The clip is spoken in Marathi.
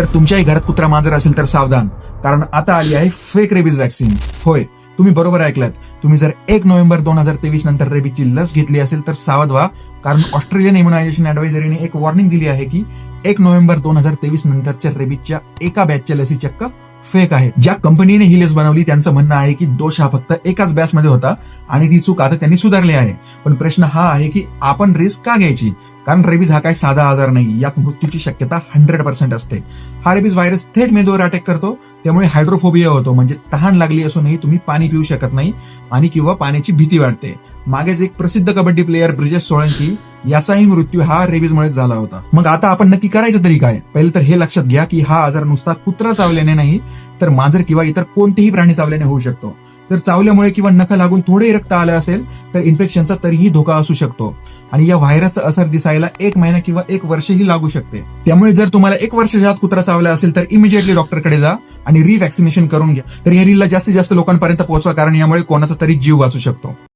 जर तुमच्याही घरात कुत्रा मांजर असेल तर सावधान. कारण आता आली आहे फेक रेबीज वॅक्सिन होय तुम्ही बरोबर ऐकलात. तुम्ही जर एक नोव्हेंबर दोन हजार तेवीस नंतर रेबीजची लस घेतली असेल तर सावध व्हा. कारण ऑस्ट्रेलियन इम्युनायझेशन ऍडवायझरीने एक वॉर्निंग दिली आहे की एक नोव्हेंबर दोन हजार तेवीस नंतरच्या रेबीजच्या एका बॅचच्या लसी चक्क फेक आहे. ज्या कंपनीने ही लस बनवली त्यांचं म्हणणं आहे की दोष हा फक्त एकाच बॅच मध्ये होता आणि ती चूक आता त्यांनी सुधारली आहे. पण प्रश्न हा आहे की आपण रिस्क का घ्यायची? कारण रेबीज हा काय साधा आजार नाही. यात मृत्यूची शक्यता हंड्रेड पर्सेंट असते. हा रेबीज व्हायरस थेट मेंदूवर अटॅक करतो. त्यामुळे हायड्रोफोबिया होतो. म्हणजे तहान लागली असूनही तुम्ही पाणी पिऊ शकत नाही आणि किंवा पाण्याची भीती वाटते मागेच एक प्रसिद्ध कबड्डी प्लेयर ब्रिजेश सोळंकी याचाही मृत्यू हा रेबीजमुळे झाला होता. मग आता आपण नक्की करायचं तरी काय? पहिले तर हे लक्षात घ्या की हा आजार नुसता कुत्रा चावल्याने नाही तर मांजर किंवा इतर कोणतेही प्राणी चावल्याने होऊ शकतो. जर चावल्यामुळे किंवा नख लागून थोडे रक्त आलं असेल तर इन्फेक्शनचा तरीही धोका असू शकतो. आणि या व्हायरसचा असर दिसायला एक महिना किंवा एक वर्षही लागू शकते. त्यामुळे जर तुम्हाला एक वर्ष जात कुत्रा चावला असेल तर इमिजिएटली डॉक्टरकडे जा आणि रिव्हॅक्सिनेशन करून घ्या. तर या रीलला जास्तीत जास्त लोकांपर्यंत पोहोचवा कारण यामुळे कोणाचा तरी जीव वाचू शकतो.